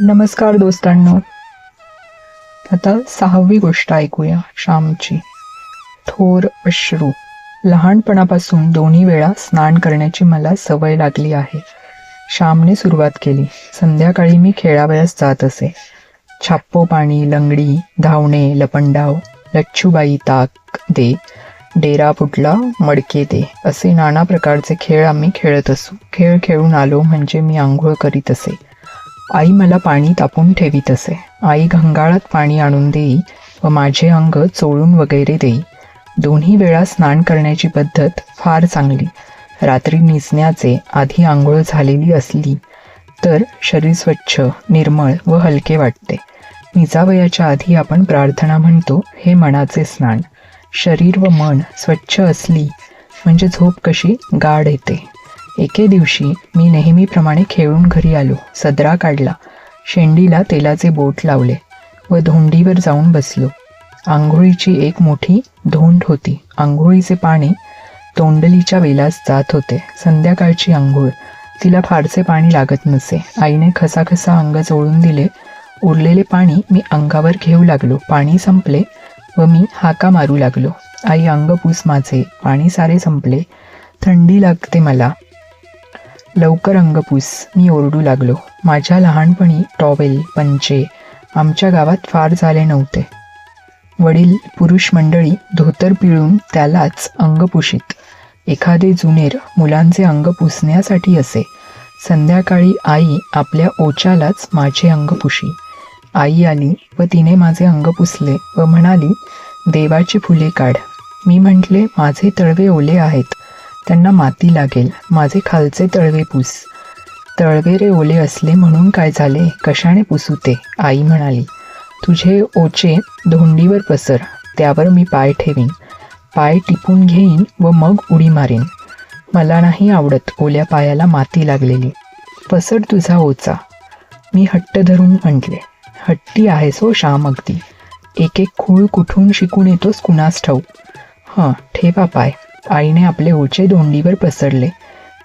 नमस्कार दोस्तांनो. आता सहावी गोष्ट ऐकूया श्यामची. थोर अश्रू. लहानपणापासून दोन्ही वेळा स्नान करण्याची मला सवय लागली आहे. श्यामने सुरुवात केली. संध्याकाळी मी खेळावयास जात असे. छाप्पो पाणी लंगडी धावणे लपंडाव लच्छूबाई ताक दे डेरा फुटला मडके दे असे नाना प्रकारचे खेळ आम्ही खेळत असू. खेळ खेळून आलो म्हणजे मी आंघोळ करीत असे. आई मला पाणी तापून ठेवीत असे. आई घंगाळात पाणी आणून देई व माझे अंग चोळून वगैरे देई. दोन्ही वेळा स्नान करण्याची पद्धत फार चांगली. रात्री निसण्याचे आधी आंघोळ झालेली असली तर शरीर स्वच्छ निर्मळ व हलके वाटते. निजावयाच्या आधी आपण प्रार्थना म्हणतो हे मनाचे स्नान. शरीर व मन स्वच्छ असली म्हणजे झोप कशी गाढ येते. एके दिवशी मी नेहमीप्रमाणे खेळून घरी आलो. सदरा काढला. शेंडीला तेलाचे बोट लावले व धोंडीवर जाऊन बसलो. आंघोळीची एक मोठी धोंड होती. आंघोळीचे पाणी तोंडलीच्या वेलास जात होते. संध्याकाळची आंघोळ. तिला फारसे पाणी लागत नसे. आईने खसाखसा अंग चोळून दिले. उरलेले पाणी मी अंगावर घेऊ लागलो. पाणी संपले व मी हाका मारू लागलो. आई अंग पूस माझे. पाणी सारे संपले. थंडी लागते मला. लवकर अंगपूस मी ओरडू लागलो. माझ्या लहानपणी टॉवेल पंचे आमच्या गावात फार झाले नव्हते. वडील पुरुष मंडळी धोतर पिळून त्यालाच अंग एखादे जुनेर मुलांचे अंग पुसण्यासाठी असे. संध्याकाळी आई आपल्या ओच्यालाच माझे अंग पुशी. आई आली व तिने माझे अंग पुसले व म्हणाली देवाची फुले काढ. मी म्हटले माझे तळवे ओले आहेत. त्यांना माती लागेल. माझे खालचे तळवे पुस. तळवे रे ओले असले म्हणून काय झाले? कशाने पुसू ते आई म्हणाली तुझे ओचे धोंडीवर पसर. त्यावर मी पाय ठेवीन. पाय टिपून घेईन व मग उडी मारेन. मला नाही आवडत ओल्या पायाला माती लागलेली. पसर तुझा ओचा. मी हट्ट धरून म्हटले हट्टी आहेस हो श्याम अगदी. एक एक खूळ कुठून शिकून येतोस कुणास ठाऊ हां ठेवा पाय. आईने आपले ओचे धोंडीवर पसरले.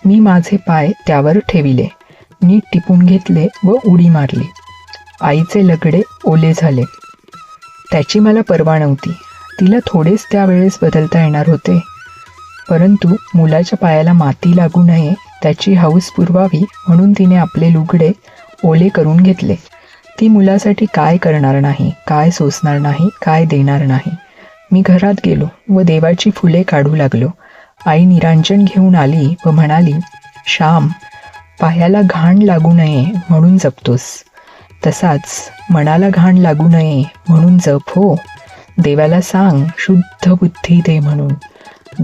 मी माझे पाय त्यावर ठेविले. नीट टिपून घेतले व उडी मारली. आईचे लगडे ओले झाले. त्याची मला पर्वा नव्हती. तिला थोडेच त्यावेळेस बदलता येणार होते. परंतु मुलाच्या पायाला माती लागू नये त्याची हौस पुरवावी म्हणून तिने आपले लुगडे ओले करून घेतले. ती मुलासाठी काय करणार नाही काय सोसणार नाही काय देणार नाही. मी घरात गेलो व देवाची फुले काढू लागलो. आई निरांजन घेऊन आली व म्हणाली श्याम पायाला घाण लागू नये म्हणून जपतोस. तसाच मनाला घाण लागू नये म्हणून जप हो. देवाला सांग शुद्ध बुद्धी दे म्हणून.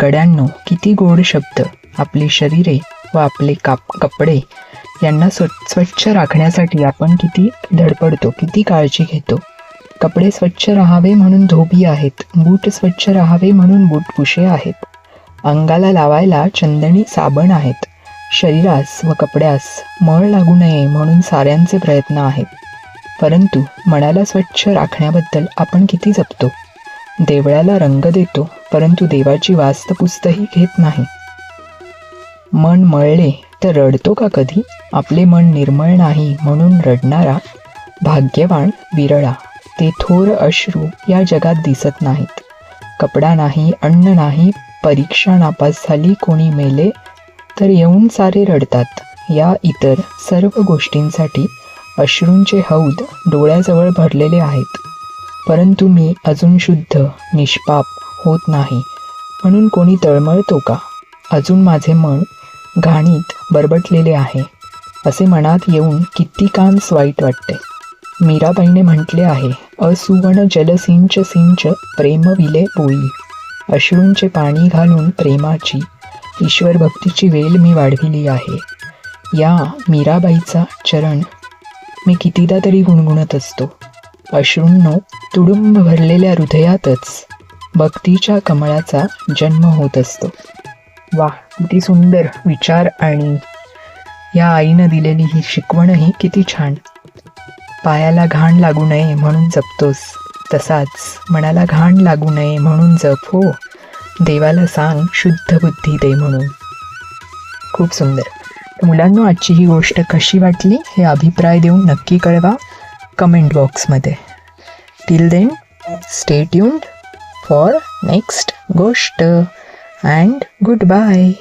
गड्यांनो किती गोड शब्द. आपली शरीरे व आपले काप कपडे यांना स्व स्वच्छ राखण्यासाठी आपण किती धडपडतो किती काळजी घेतो. कपडे स्वच्छ राहावे म्हणून धोबी आहेत बूट स्वच्छ राहावे म्हणून बूटपुशे आहेत. अंगाला लावायला चंदणी साबण आहेत. शरीरास व कपड्यास मळ लागू नये म्हणून साऱ्यांचे प्रयत्न आहेत. परंतु मनाला स्वच्छ राखण्याबद्दल आपण किती जपतो? देवळाला रंग देतो परंतु देवाची वास्तपुस्तही घेत नाही. मन मळले तर रडतो का कधी? आपले मन निर्मळ नाही म्हणून रडणारा भाग्यवान विरळा. ते थोर अश्रू या जगात दिसत नाहीत. कपडा नाही अन्न नाही परीक्षा नापास झाली कोणी मेले तर येऊन सारे रडतात. या इतर सर्व गोष्टींसाठी अश्रूंचे हौद डोळ्याजवळ भरलेले आहेत. परंतु मी अजून शुद्ध निष्पाप होत नाही. म्हणून कोणी तळमळतो का? अजून माझे मन घाणीत बरबटलेले आहे. असे मनात येऊन किती कांस वाईट वाटते. मीराबाईने म्हटले आहे असुवण जलसिंच सिंच प्रेमविले पोळी. अश्रूंचे पाणी घालून प्रेमाची ईश्वर भक्तीची वेल मी वाढविली आहे. या मीराबाईचा चरण मी कितीदा तरी गुणगुणत असतो. अश्रूंनो तुडुंब भरलेल्या हृदयातच भक्तीच्या कमळाचा जन्म होत असतो. वा किती सुंदर विचार आणि या आईनं दिलेली ही शिकवणही किती छान. पायाला घाण लागू नये म्हणून जपतोस. तसाच मनाला घाण लागू नये म्हणून जप हो. देवाला सांग शुद्ध बुद्धी दे म्हणून. खूप सुंदर. मुलांना आजची ही गोष्ट कशी वाटली हे अभिप्राय देऊन नक्की कळवा कमेंट बॉक्समध्ये. Till then stay tuned for next गोष्ट. And goodbye